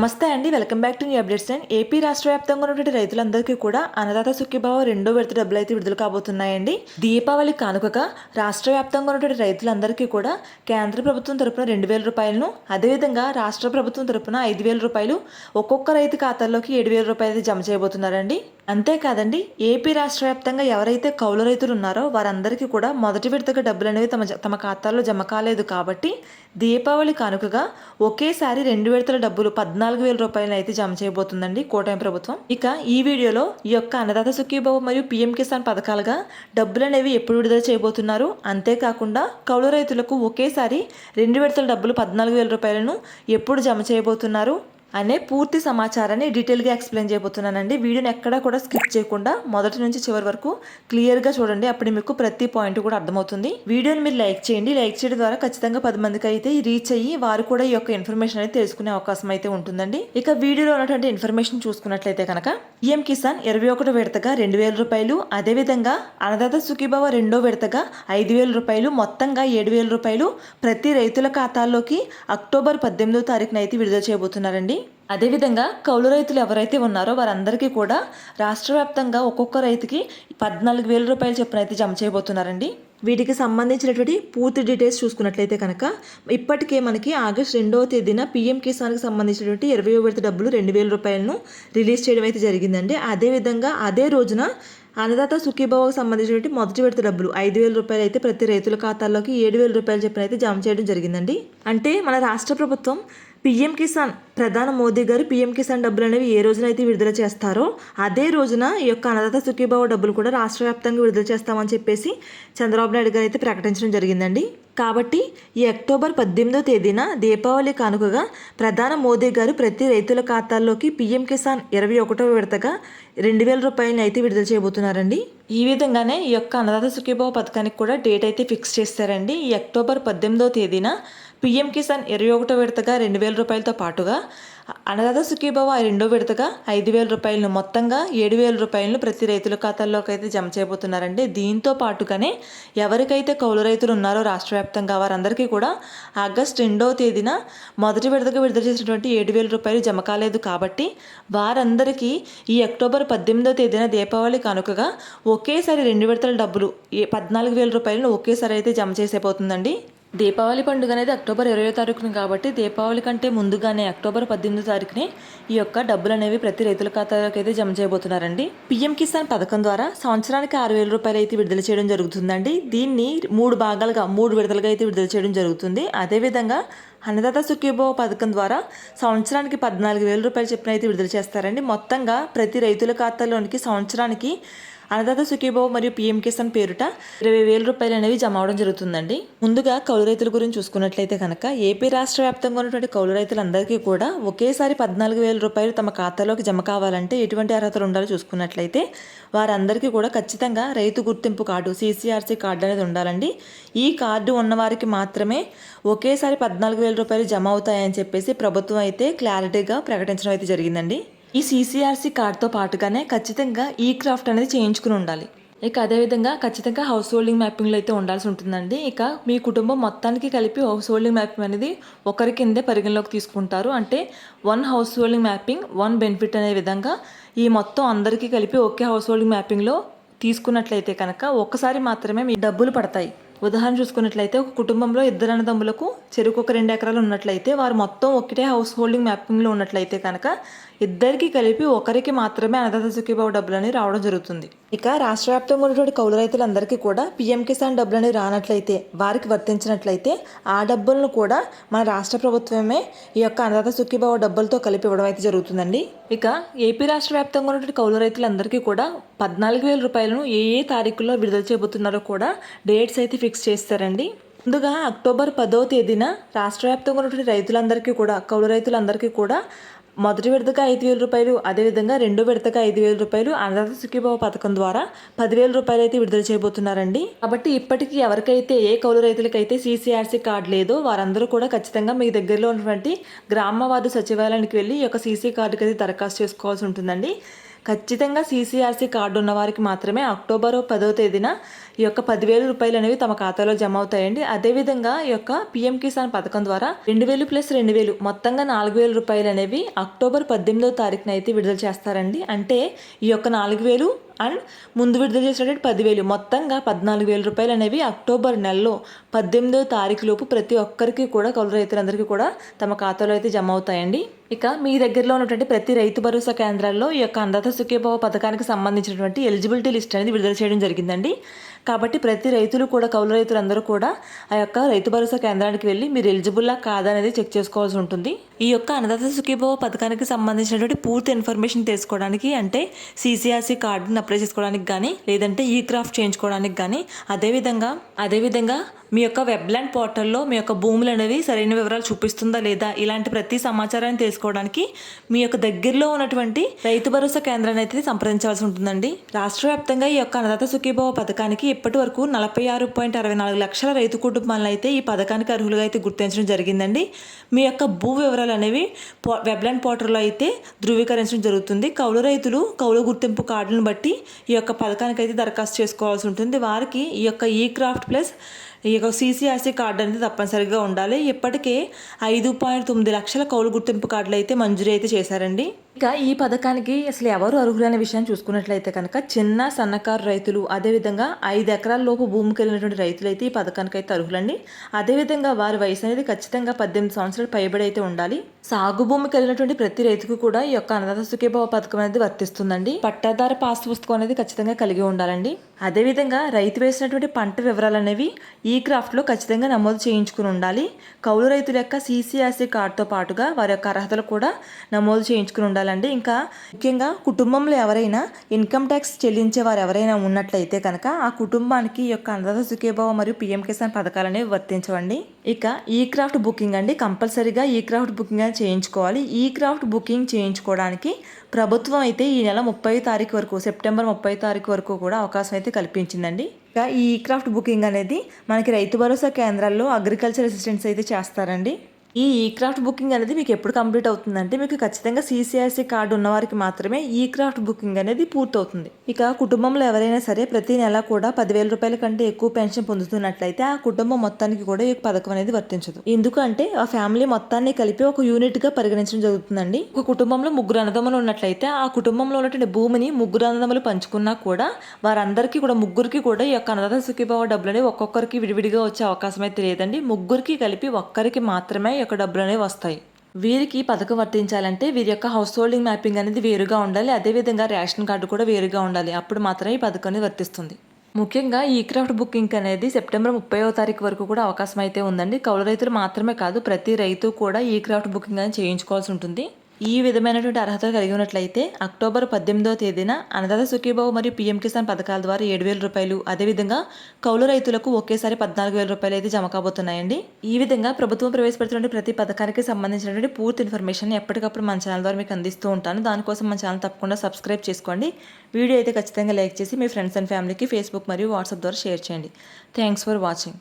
నమస్తే అండి welcome back to new updates and AP రాష్ట్ర వ్యాప్తంగా ఉన్నటువంటి రైతులందరికీ కూడా అన్నదాత సుఖీభావ రెండో విడత డబ్బులు అయితే విడుదల కాబోతున్నాయండి. దీపావళి కానుకగా రాష్ట్ర వ్యాప్తంగా ఉన్నటువంటి రైతులందరికీ కూడా కేంద్ర ప్రభుత్వం తరపున రెండు వేల రూపాయలను అదేవిధంగా రాష్ట్ర ప్రభుత్వం తరపున ఐదు వేల రూపాయలు ఒక్కొక్క రైతు ఖాతాల్లోకి ఏడు వేల రూపాయలు జమ చేయబోతున్నారండి. అంతేకాదండి ఏపీ రాష్ట్ర వ్యాప్తంగా ఎవరైతే కౌలు రైతులు ఉన్నారో వారందరికీ కూడా మొదటి విడతగా డబ్బులు అనేవి తమ జ- తమ ఖాతాల్లో జమ కాలేదు కాబట్టి దీపావళి కానుకగా ఒకేసారి రెండు విడతల డబ్బులు పద్నాలుగు వేల రూపాయలు అయితే జమ చేయబోతుందండి కూటమి ప్రభుత్వం. ఇక ఈ వీడియోలో ఈ యొక్క అన్నదాత సుఖీబాబు మరియు పీఎం కిసాన్ పథకాలుగా డబ్బులు అనేవి ఎప్పుడు విడుదల చేయబోతున్నారు? అంతేకాకుండా కౌలు రైతులకు ఒకేసారి రెండు విడతల డబ్బులు పద్నాలుగు వేల రూపాయలను ఎప్పుడు జమ చేయబోతున్నారు? అనే పూర్తి సమాచారాన్ని డీటెయిల్గా ఎక్స్ప్లెయిన్ చేయబోతున్నానండి. వీడియోని ఎక్కడా కూడా స్కిప్ చేయకుండా మొదటి నుంచి చివరి వరకు క్లియర్గా చూడండి. అప్పుడు మీకు ప్రతి పాయింట్ కూడా అర్థమవుతుంది. వీడియోని మీరు లైక్ చేయండి. లైక్ చేయడం ద్వారా ఖచ్చితంగా పది మందికి అయితే రీచ్ అయ్యి వారు కూడా ఈ యొక్క ఇన్ఫర్మేషన్ అయితే తెలుసుకునే అవకాశం అయితే ఉంటుందండి. ఇక వీడియోలో ఉన్నటువంటి ఇన్ఫర్మేషన్ చూసుకున్నట్లయితే కనుక పిఎం కిసాన్ ఇరవై ఒకటో విడతగా రెండు వేల రూపాయలు అదేవిధంగా అన్నదాత సుఖీభావ రెండో విడతగా ఐదు వేల రూపాయలు మొత్తంగా ఏడు వేల రూపాయలు ప్రతి రైతుల ఖాతాల్లోకి అక్టోబర్ పద్దెనిమిదో తారీఖున అయితే విడుదల చేయబోతున్నారండి. అదేవిధంగా కౌలు రైతులు ఎవరైతే ఉన్నారో వారందరికీ కూడా రాష్ట్ర వ్యాప్తంగా ఒక్కొక్క రైతుకి పద్నాలుగు వేల రూపాయలు చొప్పున అయితే జమ చేయబోతున్నారండి. వీటికి సంబంధించినటువంటి పూర్తి డీటెయిల్స్ చూసుకున్నట్లయితే కనుక ఇప్పటికే మనకి ఆగస్ట్ రెండవ తేదీన పీఎం కిసాన్కి సంబంధించినటువంటి ఇరవై విడత డబ్బులు రెండు వేల రూపాయలను రిలీజ్ చేయడం అయితే జరిగిందండి. అదేవిధంగా అదే రోజున అన్నదాత సుఖీభావకు సంబంధించినటువంటి మొదటి విడత డబ్బులు ఐదు వేల రూపాయలు అయితే ప్రతి రైతుల ఖాతాల్లోకి ఏడు వేల రూపాయలు చెప్పిన అయితే జమ చేయడం జరిగిందండి. అంటే మన రాష్ట్ర ప్రభుత్వం పీఎం కిసాన్ ప్రధాని మోదీ గారు పీఎం కిసాన్ డబ్బులు అనేవి ఏ రోజునైతే విడుదల చేస్తారో అదే రోజున ఈ యొక్క అన్నదాత సుఖీభావ డబ్బులు కూడా రాష్ట్ర వ్యాప్తంగా విడుదల చేస్తామని చెప్పేసి చంద్రబాబు నాయుడు గారు అయితే ప్రకటించడం జరిగిందండి. కాబట్టి ఈ అక్టోబర్ పద్దెనిమిదో తేదీన దీపావళి కానుకగా ప్రధాని మోదీ గారు ప్రతి రైతుల ఖాతాల్లోకి పీఎం కిసాన్ ఇరవై ఒకటో విడతగా రెండు వేల రూపాయలని అయితే విడుదల చేయబోతున్నారండి. ఈ విధంగానే ఈ యొక్క అన్నదాత సుఖీభావ పథకానికి కూడా డేట్ అయితే ఫిక్స్ చేస్తారండి. ఈ అక్టోబర్ పద్దెనిమిదో తేదీన పీఎం కిసాన్ ఇరవై ఒకటో విడతగా రెండు వేల రూపాయలతో పాటుగా అన్నదాత సుఖీభవ రెండో విడతగా ఐదు వేల రూపాయలను మొత్తంగా ఏడు వేల రూపాయలను ప్రతి రైతుల ఖాతాల్లోకి అయితే జమ చేయబోతున్నారండి. దీంతో పాటుగానే ఎవరికైతే కౌలు రైతులు ఉన్నారో రాష్ట్ర వ్యాప్తంగా వారందరికీ కూడా ఆగస్ట్ రెండవ తేదీన మొదటి విడతగా విడుదల చేసినటువంటి ఏడు వేల రూపాయలు జమ కాలేదు కాబట్టి వారందరికీ ఈ అక్టోబర్ పద్దెనిమిదవ తేదీన దీపావళి కానుకగా ఒకేసారి రెండు విడతల డబ్బులు పద్నాలుగు వేల రూపాయలను ఒకేసారి అయితే జమ చేసేపోతుందండి దీపావళి పండుగ అనేది అక్టోబర్ ఇరవై తారీఖున కాబట్టి దీపావళి కంటే ముందుగానే అక్టోబర్ పద్దెనిమిది తారీఖునే ఈ యొక్క డబ్బులు అనేవి ప్రతి రైతుల ఖాతాలోకి అయితే జమ చేయబోతున్నారండి. పీఎం కిసాన్ పథకం ద్వారా సంవత్సరానికి ఆరు వేల రూపాయలు అయితే విడుదల చేయడం జరుగుతుందండి. దీన్ని మూడు భాగాలుగా మూడు విడతలుగా అయితే విడుదల చేయడం జరుగుతుంది. అదేవిధంగా అన్నదాత సుఖీభవ పథకం ద్వారా సంవత్సరానికి పద్నాలుగు వేల రూపాయలు చెప్పిన అయితే విడుదల చేస్తారండి. మొత్తంగా ప్రతి రైతుల ఖాతాలోనికి సంవత్సరానికి అన్నదాత సుఖీబాబు మరియు పీఎం కిసాన్ పేరుట ఇరవై వేల రూపాయలు అనేవి జమ అవడం జరుగుతుందండి. ముందుగా కౌలు రైతుల గురించి చూసుకున్నట్లయితే కనుక ఏపీ రాష్ట్ర వ్యాప్తంగా ఉన్నటువంటి కౌలు రైతులందరికీ కూడా ఒకేసారి పద్నాలుగు వేల రూపాయలు తమ ఖాతాలోకి జమ కావాలంటే ఎటువంటి అర్హతలు ఉండాలో చూసుకున్నట్లయితే వారందరికీ కూడా ఖచ్చితంగా రైతు గుర్తింపు కార్డు సీసీఆర్సీ కార్డు అనేది ఉండాలండి. ఈ కార్డు ఉన్నవారికి మాత్రమే ఒకేసారి పద్నాలుగు వేల రూపాయలు జమ అవుతాయని చెప్పేసి ప్రభుత్వం అయితే క్లారిటీగా ప్రకటించడం అయితే జరిగిందండి. ఈ సీసీఆర్సీ కార్డ్తో పాటుగానే ఖచ్చితంగా ఈ క్రాఫ్ట్ అనేది చేయించుకుని ఉండాలి. ఇక అదేవిధంగా ఖచ్చితంగా హౌస్ హోల్డింగ్ మ్యాపింగ్లో అయితే ఉండాల్సి ఉంటుందండి. ఇక మీ కుటుంబం మొత్తానికి కలిపి హౌస్ హోల్డింగ్ మ్యాపింగ్ అనేది ఒకరి కిందే పరిగణలోకి తీసుకుంటారు. అంటే one house holding mapping one benefit అనే విధంగా ఈ మొత్తం అందరికీ కలిపి ఒకే హౌస్ హోల్డింగ్ మ్యాపింగ్లో తీసుకున్నట్లయితే కనుక ఒక్కసారి మాత్రమే మీ డబ్బులు పడతాయి. ఉదాహరణ చూసుకున్నట్లయితే ఒక కుటుంబంలో ఇద్దరు అన్నదమ్ములకు చెరుకు ఒక రెండు ఎకరాలు ఉన్నట్లయితే వారు మొత్తం ఒకటే హౌస్ హోల్డింగ్ మ్యాపింగ్లో ఉన్నట్లయితే కనుక ఇద్దరికి కలిపి ఒకరికి మాత్రమే అన్నదాత సుఖీభావ డబ్బులు అనేవి రావడం జరుగుతుంది. ఇక రాష్ట్ర వ్యాప్తంగా ఉన్నటువంటి కౌలు రైతులందరికీ కూడా పీఎం కిసాన్ డబ్బులు అనేవి రానట్లయితే వారికి వర్తించినట్లయితే ఆ డబ్బులను కూడా మన రాష్ట్ర ప్రభుత్వమే ఈ యొక్క అన్నదాత సుఖీభావ డబ్బులతో కలిపి ఇవ్వడం అయితే జరుగుతుందండి. ఇక ఏపీ రాష్ట్ర వ్యాప్తంగా ఉన్నటువంటి కౌలు రైతులందరికీ కూడా పద్నాలుగు వేల రూపాయలను ఏ ఏ తారీఖుల్లో విడుదల చేయబోతున్నారో కూడా డేట్స్ అయితే ఫిక్స్ చేస్తారండి. ముందుగా అక్టోబర్ పదో తేదీన రాష్ట్ర వ్యాప్తంగా ఉన్నటువంటి రైతులందరికీ కూడా కౌలు రైతులందరికీ కూడా మొదటి విడతగా ఐదు వేల రూపాయలు అదేవిధంగా రెండో విడతగా ఐదు వేల రూపాయలు అన్నదాత సుఖీభావ పథకం ద్వారా పదివేల రూపాయలు అయితే విడుదల చేయబోతున్నారండి. కాబట్టి ఇప్పటికీ ఎవరికైతే ఏ కౌలు రైతులకైతే సీసీఆర్సీ కార్డు లేదో వారందరూ కూడా ఖచ్చితంగా మీ దగ్గరలో ఉన్నటువంటి గ్రామ వార్డు సచివాలయానికి వెళ్ళి ఈ యొక్క సీసీ కార్డుకి అయితే దరఖాస్తు చేసుకోవాల్సి ఉంటుందండి. ఖచ్చితంగా సీసీఆర్సీ కార్డు ఉన్న వారికి మాత్రమే అక్టోబర్ పదో తేదీన ఈ యొక్క పదివేల రూపాయలు అనేవి తమ ఖాతాలో జమ అవుతాయండి. అదేవిధంగా ఈ యొక్క పిఎం కిసాన్ పథకం ద్వారా రెండు వేలు ప్లస్ రెండు వేలు మొత్తంగా నాలుగు వేల రూపాయలు అనేవి అక్టోబర్ పద్దెనిమిదో తారీఖున అయితే విడుదల చేస్తారండి. అంటే ఈ యొక్క నాలుగు వేలు అండ్ ముందు విడుదల చేసినటువంటి పదివేలు. మొత్తంగా పద్నాలుగు వేల రూపాయలు అనేవి అక్టోబర్ నెలలో పద్దెనిమిదో తారీఖు లోపు ప్రతి ఒక్కరికి కూడా కౌలు రైతులందరికీ కూడా తమ ఖాతాలో అయితే జమ అవుతాయండి. ఇక మీ దగ్గరలో ఉన్నటువంటి ప్రతి రైతు భరోసా కేంద్రాల్లో ఈ యొక్క అన్నదాత సుఖీభావ పథకానికి సంబంధించినటువంటి ఎలిజిబిలిటీ లిస్ట్ అనేది విడుదల చేయడం జరిగిందండి. కాబట్టి ప్రతి రైతులు కూడా కౌలు రైతులందరూ కూడా ఆ యొక్క రైతు భరోసా కేంద్రానికి వెళ్ళి మీరు ఎలిజిబుల్లా కాదా అనేది చెక్ చేసుకోవాల్సి ఉంటుంది. ఈ యొక్క అన్నదాత సుఖీభవ పథకానికి సంబంధించినటువంటి పూర్తి ఇన్ఫర్మేషన్ తెలుసుకోవడానికి అంటే సీసీఆర్సీ కార్డుని అప్లై చేసుకోవడానికి కానీ లేదంటే ఈ క్రాఫ్ట్ చేయించుకోవడానికి కానీ అదేవిధంగా అదేవిధంగా మీ యొక్క వెబ్లాండ్ పోర్టల్లో మీ యొక్క భూములు అనేవి సరైన వివరాలు చూపిస్తుందా లేదా ఇలాంటి ప్రతి సమాచారాన్ని తెలుసుకోవడానికి మీ యొక్క దగ్గరలో ఉన్నటువంటి రైతు భరోసా కేంద్రాన్ని అయితే సంప్రదించాల్సి ఉంటుందండి. రాష్ట్ర వ్యాప్తంగా ఈ యొక్క అన్నదాత సుఖీభవ పథకానికి ఇప్పటి వరకు నలభై ఆరు పాయింట్ అరవై నాలుగు లక్షల రైతు కుటుంబాలను అయితే ఈ పథకానికి అర్హులుగా అయితే గుర్తించడం జరిగిందండి. మీ యొక్క భూ వివరాలు అనేవి పో వెబ్లాండ్ పోర్టల్లో అయితే ధృవీకరించడం జరుగుతుంది. కౌలు రైతులు కౌలు గుర్తింపు కార్డులను బట్టి ఈ యొక్క పథకానికి అయితే దరఖాస్తు చేసుకోవాల్సి ఉంటుంది. వారికి ఈ యొక్క ఈ క్రాఫ్ట్ ప్లస్ ఈ యొక్క సీసీఆర్సీ కార్డు అనేది తప్పనిసరిగా ఉండాలి. ఇప్పటికే ఐదు పాయింట్ తొమ్మిది లక్షల కౌలు గుర్తింపు కార్డులు అయితే మంజూరు అయితే చేశారండి. ఇక ఈ పథకానికి అసలు ఎవరు అర్హులనే విషయాన్ని చూసుకున్నట్లయితే కనుక చిన్న సన్నకారు రైతులు అదేవిధంగా ఐదు ఎకరాల లోపు భూమి కలిగినటువంటి రైతులు అయితే ఈ పథకానికి అయితే అర్హులండి. అదేవిధంగా వారి వయసు అనేది ఖచ్చితంగా పద్దెనిమిది సంవత్సరాలు పైబడి అయితే ఉండాలి. సాగు భూమి కలిగినటువంటి ప్రతి రైతుకు కూడా ఈ యొక్క అన్నదాత సుఖీభావ పథకం అనేది వర్తిస్తుందండి. పట్టాదార పాస్ పుస్తకం అనేది ఖచ్చితంగా కలిగి ఉండాలండి. అదేవిధంగా రైతు వేసినటువంటి పంట వివరాలు అనేవి ఈ క్రాఫ్ట్లో ఖచ్చితంగా నమోదు చేయించుకుని ఉండాలి. కౌలు రైతుల యొక్క సీసీఆర్సీ కార్డుతో పాటుగా వారి యొక్క అర్హతలు కూడా నమోదు చేయించుకుని ఉండాలండి. ఇంకా ముఖ్యంగా కుటుంబంలో ఎవరైనా ఇన్కమ్ ట్యాక్స్ చెల్లించే వారు ఎవరైనా ఉన్నట్లయితే కనుక ఆ కుటుంబానికి ఈ యొక్క అన్నదాత సుఖేభావ మరియు పిఎం కిసాన్ పథకాలనేవి వర్తించవండి. ఇక ఈ క్రాఫ్ట్ బుకింగ్ అండి. కంపల్సరీగా ఈ క్రాఫ్ట్ బుకింగ్ అని చేయించుకోవాలి. ఈ క్రాఫ్ట్ బుకింగ్ చేయించుకోవడానికి ప్రభుత్వం అయితే ఈ నెల ముప్పై తారీఖు వరకు సెప్టెంబర్ ముప్పై తారీఖు వరకు కూడా అవకాశం అయితే కల్పించిందండి. ఇక ఈ క్రాఫ్ట్ బుకింగ్ అనేది మనకి రైతు భరోసా కేంద్రాల్లో అగ్రికల్చర్ అసిస్టెంట్స్ అయితే చేస్తారండి. ఈ ఈ క్రాఫ్ట్ బుకింగ్ అనేది మీకు ఎప్పుడు కంప్లీట్ అవుతుందంటే మీకు ఖచ్చితంగా సీసీఐసీ కార్డు ఉన్నవారికి మాత్రమే ఈ క్రాఫ్ట్ బుకింగ్ అనేది పూర్తవుతుంది. ఇక కుటుంబంలో ఎవరైనా సరే ప్రతి నెల కూడా పదివేల రూపాయల కంటే ఎక్కువ పెన్షన్ పొందుతున్నట్లయితే ఆ కుటుంబం మొత్తానికి కూడా ఈ పథకం అనేది వర్తించదు. ఎందుకంటే ఆ ఫ్యామిలీ మొత్తాన్ని కలిపి ఒక యూనిట్గా పరిగణించడం జరుగుతుందండి. ఒక కుటుంబంలో ముగ్గురు అన్నదమ్ములు ఉన్నట్లయితే ఆ కుటుంబంలో ఉన్నటువంటి భూమిని ముగ్గురు అన్నదమ్ములు పంచుకున్నా కూడా వారందరికీ కూడా ముగ్గురికి కూడా ఈ యొక్క అన్నదాత సుఖీభావ డబ్బులు అనేవి ఒక్కొక్కరికి విడివిడిగా వచ్చే అవకాశం అయితే లేదండి. ముగ్గురికి కలిపి ఒక్కరికి మాత్రమే యొక్క డబ్బులు అనేవి వస్తాయి. వీరికి పథకం వర్తించాలంటే వీరి యొక్క హౌస్ హోల్డింగ్ మ్యాపింగ్ అనేది వేరుగా ఉండాలి. అదేవిధంగా రేషన్ కార్డు కూడా వేరుగా ఉండాలి. అప్పుడు మాత్రమే ఈ పథకం అనేది వర్తిస్తుంది. ముఖ్యంగా ఈ క్రాఫ్ట్ బుకింగ్ అనేది సెప్టెంబర్ ముప్పైవ తారీఖు వరకు కూడా అవకాశం అయితే ఉందండి. కౌలు రైతులు మాత్రమే కాదు ప్రతి రైతు కూడా ఈ క్రాఫ్ట్ బుకింగ్ అనేది చేయించుకోవాల్సి ఉంటుంది. ఈ విధమైనటువంటి అర్హతలు కలిగి ఉన్నట్లయితే అక్టోబర్ పద్దెనిమిదవ తేదీన అన్నదాత సుఖీబాబు మరియు పీఎం కిసాన్ పథకాల ద్వారా ఏడు వేల రూపాయలు అదేవిధంగా కౌలు రైతులకు ఒకేసారి పద్నాలుగు వేల రూపాయలు అయితే జమ కాబోతున్నాయండి. ఈ విధంగా ప్రభుత్వం ప్రవేశపెడుతున్న ప్రతి పథకానికి సంబంధించినటువంటి పూర్తి ఇన్ఫర్మేషన్ ఎప్పటికప్పుడు మన ఛానల్ ద్వారా మీకు అందిస్తూ ఉంటాను. దానికోసం మన ఛానల్ తప్పకుండా సబ్స్క్రైబ్ చేసుకోండి. వీడియో అయితే ఖచ్చితంగా లైక్ చేసి మీ ఫ్రెండ్స్ అండ్ ఫ్యామిలీకి ఫేస్బుక్ మరియు వాట్సాప్ ద్వారా షేర్ చేయండి. Thanks for watching.